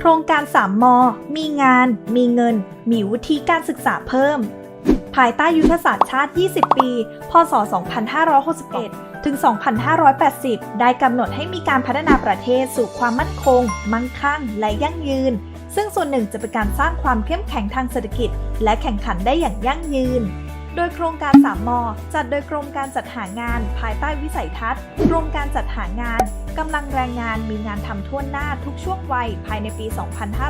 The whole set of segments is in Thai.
โครงการ 3 ม มีงาน มีเงิน มีวุฒิการศึกษาเพิ่ม ภายใต้ยุทธศาสตร์ชาติ 20 ปี พศ 2561 ถึง 2580 ได้กำหนดให้มีการพัฒนาประเทศสู่ความมั่นคง มั่งคั่ง และยั่งยืน ซึ่งส่วนหนึ่งจะเป็นการสร้างความเข้มแข็งทางเศรษฐกิจ และแข่งขันได้อย่างยั่งยืน ดยโครงการ 3 ม จัดโดยกรมการจัดหางาน ภายใต้วิสัยทัศน์กรมการจัดหางานกำลังแรงงานมีงานทำทั่วหน้าทุกช่วงวัยภายในปี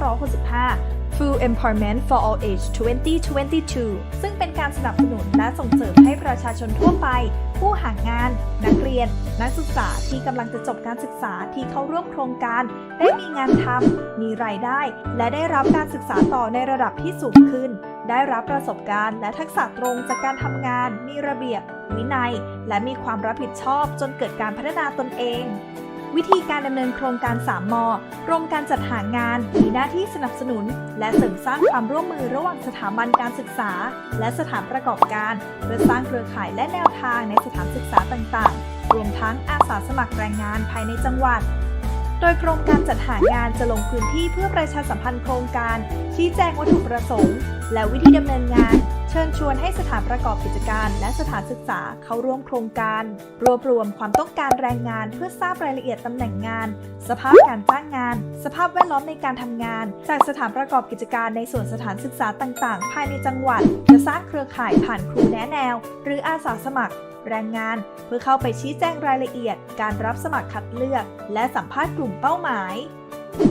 2565 Full Employment for All Age 2022 ซึ่งเป็นการสนับสนุนและส่งเสริมให้ประชาชนทั่วไป ผู้หางาน นักเรียน นักศึกษาที่กำลังจะจบการศึกษาที่เข้าร่วมโครงการ ได้มีงานทำมีรายได้ และได้รับการศึกษาต่อในระดับที่สูงขึ้น ได้รับประสบการณ์ และทักษะตรงจากการทำงาน มีระเบียบ วินัย และมีความรับผิดชอบจนเกิดการพัฒนาตนเอง วิธีการดำเนินโครงการ 3 ม กรมการจัดหางาน มีหน้าที่สนับสนุน และเสริมสร้างความร่วมมือระหว่างสถาบันการศึกษา และสถานประกอบการเพื่อสร้างเครือข่ายและแนวทางในสถานศึกษาต่างๆ รวมทั้งอาสาสมัครแรงงานภายในจังหวัด โดยกรมการจัดหางานจะลงพื้นที่เพื่อประชาสัมพันธ์โครงการ ชี้แจงวัตถุประสงค์ และวิธีดำเนินงาน เชิญชวนให้สถานประกอบกิจการ และสถานศึกษาเข้าร่วมโครงการ รวบรวมความต้องการแรงงานเพื่อทราบรายละเอียดตำแหน่งงาน สภาพการจ้างงาน สภาพแวดล้อมในการทำงาน จากสถานประกอบกิจการในส่วนสถานศึกษาต่างๆ ภายในจังหวัด จะสร้างเครือข่ายผ่านครูแนะแนว หรืออาสาสมัคร แรงงาน เพื่อเข้าไปชี้แจงรายละเอียด การรับสมัครคัดเลือก และสัมภาษณ์กลุ่มเป้าหมาย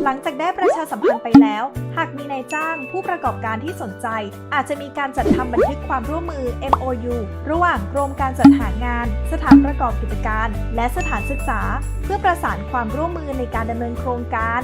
หลังจากได้ประชาสัมพันธ์ไปแล้ว หากมีนายจ้างผู้ประกอบการที่สนใจ อาจจะมีการจัดทำบันทึกความร่วมมือ MOU ระหว่างกรมการจัดหางาน สถานประกอบกิจการ และสถานศึกษา เพื่อประสานความร่วมมือในการดำเนินโครงการ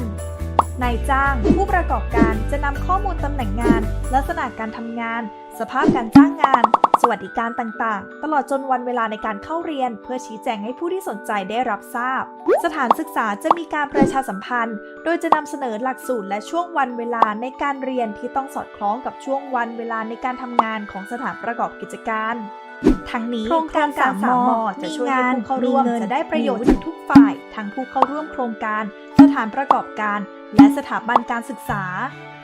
นายจ้างผู้ประกอบการจะนำข้อมูลตำแหน่งงาน ลักษณะการทำงาน สภาพการจ้างงาน สวัสดิการต่างๆ ตลอดจนวันเวลาในการเข้าเรียน เพื่อชี้แจงให้ผู้ที่สนใจได้รับทราบ สถานศึกษาจะมีการประชาสัมพันธ์ โดยจะนำเสนอหลักสูตรและช่วงวันเวลาในการเรียนที่ต้องสอดคล้องกับช่วงวันเวลาในการทำงานของสถานประกอบกิจการ ทั้งนี้โครงการสามสามมมจะช่วยให้ผู้เข้าร่วมมีเงินจะได้ประโยชน์จากทุกฝ่าย ทั้งผู้เข้าร่วมโครงการ สถานประกอบการ และสถาบันการศึกษา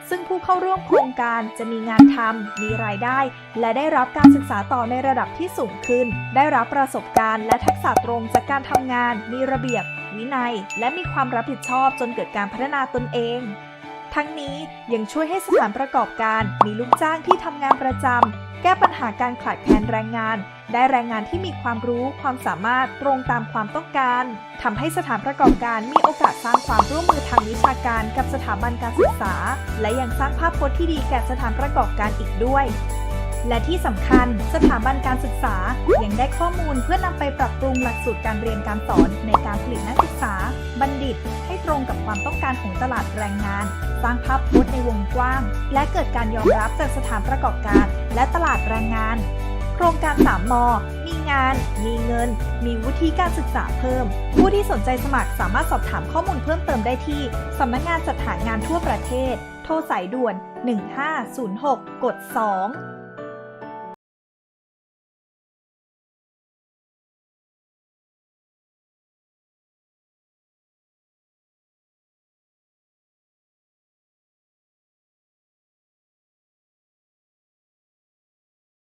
ซึ่งผู้เข้าร่วมโครงการจะมีงานทำ มีรายได้ และได้รับการศึกษาต่อในระดับที่สูงขึ้น ได้รับประสบการณ์และทักษะตรงจากการทำงาน มีระเบียบ วินัย และมีความรับผิดชอบจนเกิดการพัฒนาตนเองทั้งนี้ยังช่วยให้สถานประกอบการ มีลูกจ้างที่ทำงานประจำ แก้ปัญหาการขาดแคลนแรงงาน ได้แรงงานที่มีความรู้ความสามารถตรงตามความต้องการทำให้สถานประกอบการมีโอกาสสร้างความร่วมมือทางวิชาการกับสถาบันการศึกษา และยังสร้างภาพพจน์ที่ดีแก่สถานประกอบการอีกด้วยและที่สำคัญสถาบันการศึกษายังได้ข้อมูลเพื่อนำไปปรับปรุงหลักสูตรการเรียนการสอนในการผลิตนักศึกษา บัณฑิต ให้ตรงกับความต้องการของตลาดแรงงาน สร้างภาพพจน์ในวงกว้าง และเกิดการยอมรับจากสถานประกอบการ และตลาดแรงงาน โครงการ3มมีงาน มีเงิน มีวุฒิการศึกษาเพิ่ม ผู้ที่สนใจสมัครสามารถสอบถามข้อมูลเพิ่มเติมได้ที่สำนักงานจัดหางานทั่วประเทศ โทรสายด่วน 1506 กด 2